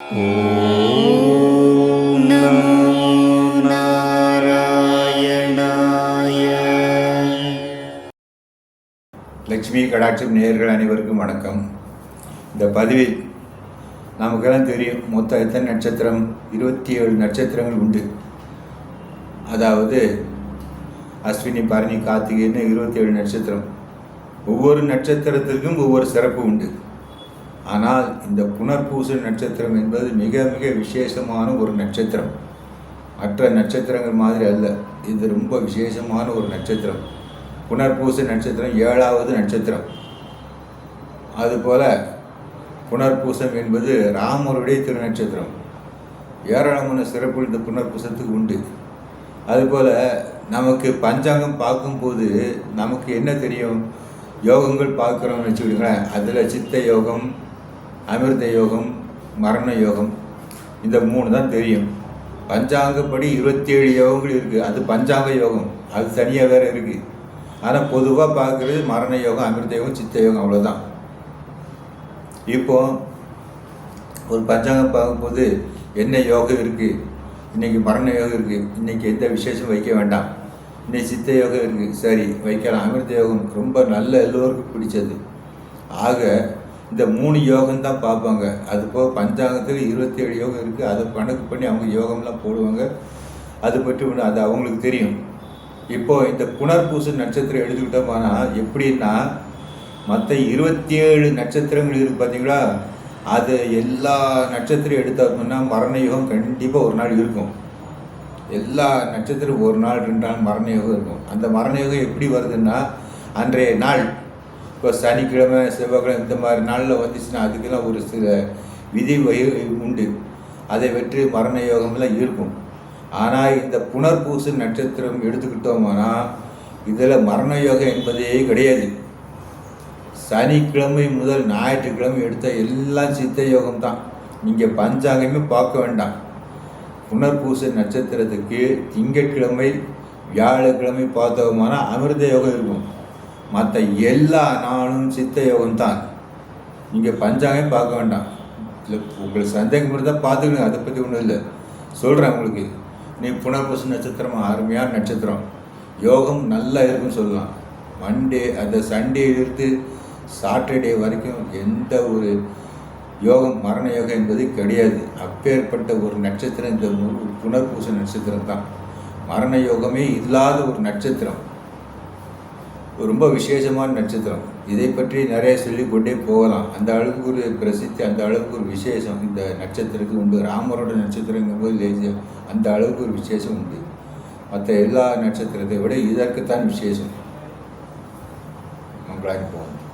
ॐ नमो नारायणाय லட்சுமி கடாட்சம் நேயர்கள் அனைவருக்கும் வணக்கம் இந்த பதிவில் நமக்கெல்லாம் தெரியும் மொத்தம் எத்தனை நட்சத்திரம் இருபத்தி ஏழு நட்சத்திரங்கள் உண்டு அதாவது அஸ்வினி பரணி கார்த்திகைன்னு இருபத்தி ஏழு நட்சத்திரம் ஒவ்வொரு நட்சத்திரத்திற்கும் ஒவ்வொரு சிறப்பு உண்டு ஆனால் இந்த புனர்பூச நட்சத்திரம் என்பது மிக மிக விசேஷமான ஒரு நட்சத்திரம். மற்ற நட்சத்திரங்கள் மாதிரி அல்ல. இது ரொம்ப விசேஷமான ஒரு நட்சத்திரம். புனர்பூச நட்சத்திரம் ஏழாவது நட்சத்திரம். அதுபோல் புனர்பூசம் என்பது ராமருடைய திருநட்சத்திரம். ஏராளமான சிறப்பு இந்த புனர்பூசத்துக்கு உண்டு. அதுபோல் நமக்கு பஞ்சாங்கம் பார்க்கும்போது நமக்கு என்ன தெரியும்? யோகங்கள் பார்க்குறோம்னு வச்சுக்கிடுங்களேன் அதில் சித்த யோகம் அமிர்த யோகம் மரண யோகம் இந்த மூணு தான் தெரியும். பஞ்சாங்கப்படி இருபத்தேழு யோகங்கள் இருக்குது அது பஞ்சாங்க யோகம். அது தனியாக வேறு இருக்குது ஆனால் பொதுவாக பார்க்குறது மரண யோகம் அமிர்த யோகம் சித்த யோகம் அவ்வளோதான் இப்போ ஒரு பஞ்சாங்கம் பார்க்கும்போது என்ன யோகம் இருக்குது இன்றைக்கி மரண யோகம் இருக்குது இன்றைக்கி எந்த விசேஷம் வைக்க வேண்டாம். இன்னைக்கு சித்த யோகம் இருக்குது சரி வைக்கலாம். அமிர்த யோகம் ரொம்ப நல்ல எல்லோருக்கும் பிடிச்சது. ஆக இந்த மூணு யோகம் தான் பார்ப்பாங்க. அது போக பஞ்சாங்கத்தில் இருபத்தேழு யோகம் இருக்குது அதை கணக்கு பண்ணி அவங்க யோகம்லாம் போடுவாங்க. அது பற்றி ஒன்று அது அவங்களுக்கு தெரியும். இப்போது இந்த புனர்பூச நட்சத்திரம் எடுத்துக்கிட்டோம்னா எப்படின்னா மற்ற இருபத்தி ஏழு நட்சத்திரங்கள் இருக்குது பார்த்தீங்களா அது எல்லா நட்சத்திரம் எடுத்தோம்னா மரண யுகம் கண்டிப்பாக ஒரு நாள் இருக்கும். எல்லா நட்சத்திரம் ஒரு நாள் ரெண்டு நாள் மரண யோகம் இருக்கும். அந்த மரண யோகம் எப்படி வருதுன்னா அன்றைய நாள் இப்போ சனிக்கிழமை செவ்வாய்க்கிழமை இந்த மாதிரி நாளில் வந்துச்சுன்னா அதுக்கெல்லாம் ஒரு சில விதி வகை உண்டு. அதை வெற்றி மரண யோகம்லாம் இருக்கும். ஆனால் இந்த புனர்பூசு நட்சத்திரம் எடுத்துக்கிட்டோம்னா இதில் மரண யோகம் என்பதே கிடையாது. சனிக்கிழமை முதல் ஞாயிற்றுக்கிழமை எடுத்த எல்லாம் சித்த யோகம் தான் நீங்கள் பஞ்சாங்கமே பார்க்க வேண்டாம். புனர்பூச நட்சத்திரத்துக்கு திங்கட்கிழமை வியாழக்கிழமை பார்த்தோம்னா அமிர்த யோகம் இருக்கும். மற்ற எல்லா நாளும் சித்த யோகம் தான். நீங்கள் பஞ்சாயம் பார்க்க வேண்டாம். இல்லை உங்களுக்கு சந்தேகம் இருந்தால் பார்த்துக்கணும். அதை பற்றி ஒன்றும் இல்லை. சொல்கிறேன் உங்களுக்கு. நீ புனர்பசு நட்சத்திரம்? அருமையான நட்சத்திரம். யோகம் நல்லா இருக்குன்னு சொல்லலாம். மண்டே அந்த சண்டேலிருந்து சாட்டர்டே வரைக்கும் எந்த ஒரு யோகம் மரண யோகம் என்பது கிடையாது. அப்பேற்பட்ட ஒரு நட்சத்திரம். இந்த மு- புனர்பூச நட்சத்திரம் தான். மரண யோகமே இல்லாத ஒரு நட்சத்திரம். ரொம்ப விசேஷமான நட்சத்திரம். இதை பற்றி நிறைய சொல்லிக்கொண்டே போகலாம். அந்த அளவுக்கு ஒரு பிரசித்தி அந்த அளவுக்கு ஒரு விசேஷம் இந்த நட்சத்திரத்துக்கு உண்டு. ராமரோட நட்சத்திரங்கும்போது லேசியம் அந்த அளவுக்கு ஒரு விசேஷம் உண்டு. மற்ற எல்லா நட்சத்திரத்தை விட இதற்குத்தான் விசேஷம். மங்களாகி போகும்